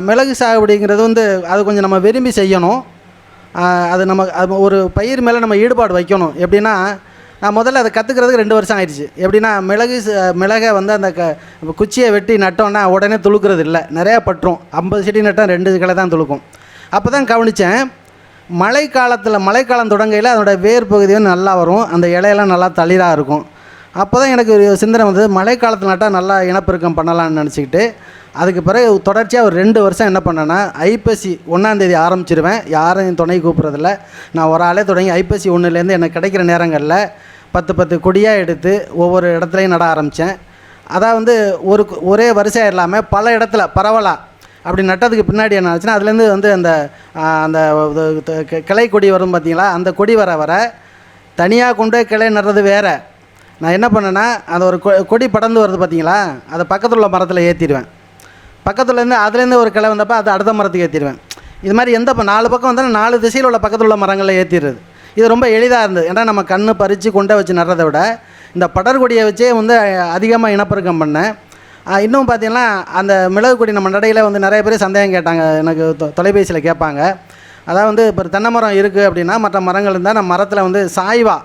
மிளகு சாகுபடிங்கிறது வந்து அது கொஞ்சம் நம்ம விரும்பி செய்யணும். அது நம்ம அது ஒரு பயிர் மேலே நம்ம ஈடுபாடு வைக்கணும். எப்படின்னா நான் முதல்ல அதை கற்றுக்கிறதுக்கு ரெண்டு வருஷம் ஆயிடுச்சு. எப்படின்னா மிளகு ச- மிளகை வந்து அந்த க குச்சியை வெட்டி நட்டோன்னா உடனே துளுக்கிறது இல்லை நிறையா பற்றும். ஐம்பது செடி நட்டால் ரெண்டு கிளை தான் துளுக்கும். அப்போ தான் கவனித்தேன் மழை காலத்தில் மழைக்காலம் தொடங்கையில் அதோட வேர் பகுதி வந்து நல்லா வரும். அந்த இலையெல்லாம் நல்லா தளிராக இருக்கும். அப்போ தான் எனக்கு ஒரு சிந்தனை வந்தது. மழை காலத்தில் நட்டால் நல்லா இனப்பெருக்கம் பண்ணலாம்னு நினச்சிக்கிட்டு அதுக்கு பிறகு தொடர்ச்சியாக ஒரு ரெண்டு வருஷம் என்ன பண்ணேன்னா ஐப்பசி ஒன்றாந்தேதி ஆரம்பிச்சிருவேன். யாரும் துணை கூப்பிட்றதில்ல. நான் ஒரு ஆளே தொடங்கி ஐப்பசி ஒன்றுலேருந்து எனக்கு கிடைக்கிற நேரங்களில் பத்து பத்து கொடியாக எடுத்து ஒவ்வொரு இடத்துலையும் நட ஆரம்பித்தேன் அதான் வந்து ஒரு ஒரே வரிசையாக இல்லாமல் பல இடத்துல பரவலாக அப்படி நட்டதுக்கு பின்னாடி என்ன ஆச்சுன்னா அதுலேருந்து வந்து அந்த அந்த இது, கிளை கொடி வரும் பார்த்தீங்களா அந்த கொடி வர வர தனியாக கொண்டு கிளை நடுறது வேறு. நான் என்ன பண்ணேன்னா அந்த ஒரு கொ- கொடி படர்ந்து வருது பார்த்தீங்களா அதை பக்கத்தில் உள்ள மரத்தில் ஏற்றிடுவேன் பக்கத்துலேருந்து அதுலேருந்து ஒரு கிளை வந்தப்போ அதை அடுத்த மரத்துக்கு ஏற்றிடுவேன் இது மாதிரி எந்த ப- நாலு பக்கம் வந்தாலும் நாலு திசையில் உள்ள பக்கத்தில் உள்ள மரங்களை ஏற்றிடுறது இது ரொம்ப எளிதாக இருந்தது. ஏன்னா நம்ம கண்ணு பறித்து கொண்டை வச்சு நடுறதை விட இந்த படர்கொடியை வச்சே வந்து அதிகமாக இனப்பெருக்கம் பண்ணேன். இன்னும் பார்த்தீங்கன்னா அந்த மிளகு கொடி நம்ம நடையில் வந்து நிறைய பேர் சந்தேகம் கேட்டாங்க. எனக்கு தொ- தொலைபேசியில் கேட்பாங்க. அதாவது வந்து இப்போ தென்னை மரம் இருக்குது அப்படின்னா மற்ற மரங்கள் இருந்தால் நம்ம மரத்தில் வந்து சாய்வா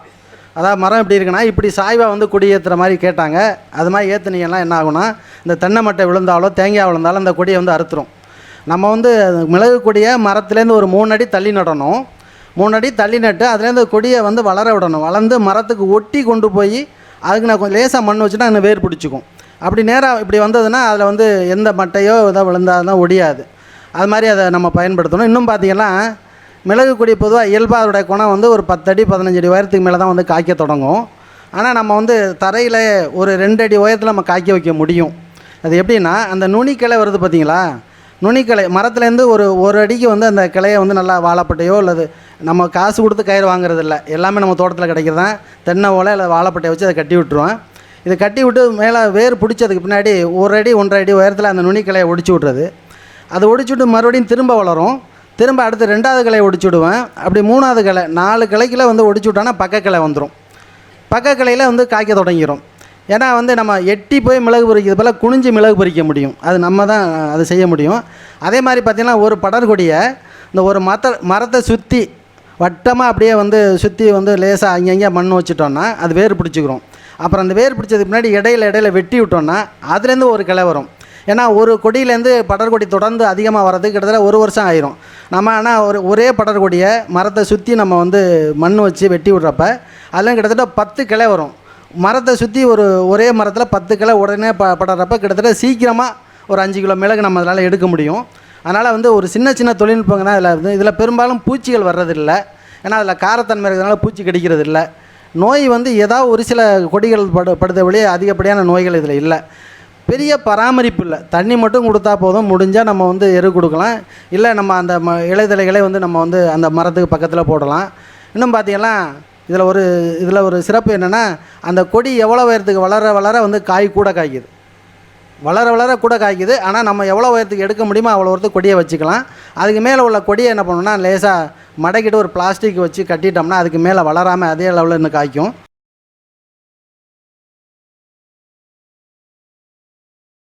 அதாவது மரம் எப்படி இருக்குன்னா இப்படி சாய்வாக வந்து கொடி ஏற்றுற மாதிரி கேட்டாங்க. அது மாதிரி ஏற்றுனீங்கன்னா என்ன ஆகும்னா இந்த தென்னை மட்டை விழுந்தாலோ தேங்காய் விழுந்தாலும் அந்த கொடியை வந்து அறுத்துரும். நம்ம வந்து மிளகு கொடியை மரத்துலேருந்து ஒரு மூணு அடி தள்ளி நடணும். மூணு அடி தள்ளி நட்டு அதுலேருந்து கொடியை வந்து வளர விடணும். வளர்ந்து மரத்துக்கு ஒட்டி கொண்டு போய் அதுக்கு நான் கொஞ்சம் லேசாக மண் வச்சுட்டா அந்த வேர் பிடிச்சிக்கும். அப்படி நேராக இப்படி வந்ததுன்னா அதில் வந்து எந்த மட்டையோ ஏதோ விழுந்தாதான் ஒடியாது. அது மாதிரி அதை நம்ம பயன்படுத்தணும். இன்னும் பார்த்தீங்கன்னா மிளகு கொடி பொதுவாக இயல்பாக அதோடைய குணம் வந்து ஒரு பத்தடி பதினஞ்சு அடி உயரத்துக்கு மேலே தான் வந்து காய்க்க தொடங்கும். ஆனால் நம்ம வந்து தரையில் ஒரு ரெண்டு அடி உயரத்தில் நம்ம காய்க்க வைக்க முடியும். அது எப்படின்னா அந்த நுனிக்கிளை வருது பார்த்தீங்களா? நுனிக்கிளை மரத்துலேருந்து ஒரு ஒரு அடிக்கு வந்து அந்த கிளையை வந்து நல்லா வாழைப்பட்டையோ அல்லது நம்ம காசு கொடுத்து கயிறு வாங்குறதில்ல. எல்லாமே நம்ம தோட்டத்தில் கிடைக்கிறது தான் தென்னை ஓலை இல்லை வாழைப்பட்டையை வச்சு அதை கட்டி விட்டுருவேன் இதை கட்டி விட்டு மேலே வேர் பிடிச்சதுக்கு பின்னாடி ஒரு அடி ஒன்றரை அடி உயரத்தில் அந்த நுனிக்கிளையை ஒடிச்சு விட்றது. அதை ஒடிச்சு விட்டு மறுபடியும் திரும்ப வளரும். திரும்ப அடுத்து ரெண்டாவது கிளையை ஒடிச்சு விடுவேன். அப்படி மூணாவது கிளை நாலு கிளைக்கில் வந்து ஒடிச்சு விட்டோன்னா பக்க கிளை வந்துடும் பக்க கிளையில் வந்து காய்க்க தொடங்கிடும் ஏன்னா வந்து நம்ம எட்டி போய் மிளகு பறிக்கிறது போல் குனிஞ்சு மிளகு பொறிக்க முடியும். அது நம்ம தான் அது செய்ய முடியும். அதே மாதிரி பார்த்திங்கன்னா ஒரு படர்கொடியை இந்த ஒரு மரத்தை மரத்தை சுற்றி வட்டமாக அப்படியே வந்து சுற்றி வந்து லேசாக அங்கங்கே மண் வச்சுட்டோன்னா அது வேர் பிடிச்சிக்கிறோம் அப்புறம் அந்த வேர் பிடிச்சதுக்கு முன்னாடி இடையில இடையில வெட்டி விட்டோன்னா அதுலேருந்து ஒரு கிளை வரும். ஏன்னா ஒரு கொடியிலேருந்து படர்கொடி தொடர்ந்து அதிகமாக வர்றதுக்கு கிட்டத்தட்ட ஒரு வருஷம் ஆயிரும். நம்ம ஆனால் ஒரு ஒரே படர்கொடியை மரத்தை சுற்றி நம்ம வந்து மண் வச்சு வெட்டி விட்றப்ப அதெல்லாம் கிட்டத்தட்ட பத்து கிளை வரும். மரத்தை சுற்றி ஒரு ஒரே மரத்தில் பத்து கிளை உடனே ப படுறப்ப கிட்டத்தட்ட சீக்கிரமாக ஒரு அஞ்சு கிலோ மிளகு நம்ம அதனால் எடுக்க முடியும். அதனால் வந்து ஒரு சின்ன சின்ன தொழில்நுட்பங்க தான் இதில் வந்து இதில் பெரும்பாலும் பூச்சிகள் வர்றதில்ல. ஏன்னா அதில் காரத்தன்மை இருக்கிறதுனால பூச்சி கிடைக்கிறது இல்லை நோய் வந்து ஏதாவது ஒரு சில கொடிகள் படு படுத்த வழியே அதிகப்படியான நோய்கள் இதில் இல்லை. பெரிய பராமரிப்பு இல்லை. தண்ணி மட்டும் கொடுத்தா போதும். முடிஞ்சால் நம்ம வந்து எரு கொடுக்கலாம். இல்லை நம்ம அந்த ம இலைதலைகளை வந்து நம்ம வந்து அந்த மரத்துக்கு பக்கத்தில் போடலாம். இன்னும் பார்த்தீங்கன்னா இதில் ஒரு இதில் ஒரு சிறப்பு என்னென்னா அந்த கொடி எவ்வளோ உயரத்துக்கு வளர வளர வந்து காய் கூட காய்க்குது. வளர வளர கூட காய்க்குது. ஆனால் நம்ம எவ்வளோ உயரத்துக்கு எடுக்க முடியுமோ அவ்வளோ உயரத்துக்கு கொடியை வச்சுக்கலாம். அதுக்கு மேலே உள்ள கொடியை என்ன பண்ணணும்னா லேசாக மடக்கிட்டு ஒரு பிளாஸ்டிக் வச்சு கட்டிட்டோம்னா அதுக்கு மேலே வளராமல் அதே லெவலில் இன்னும் காய்க்கும்.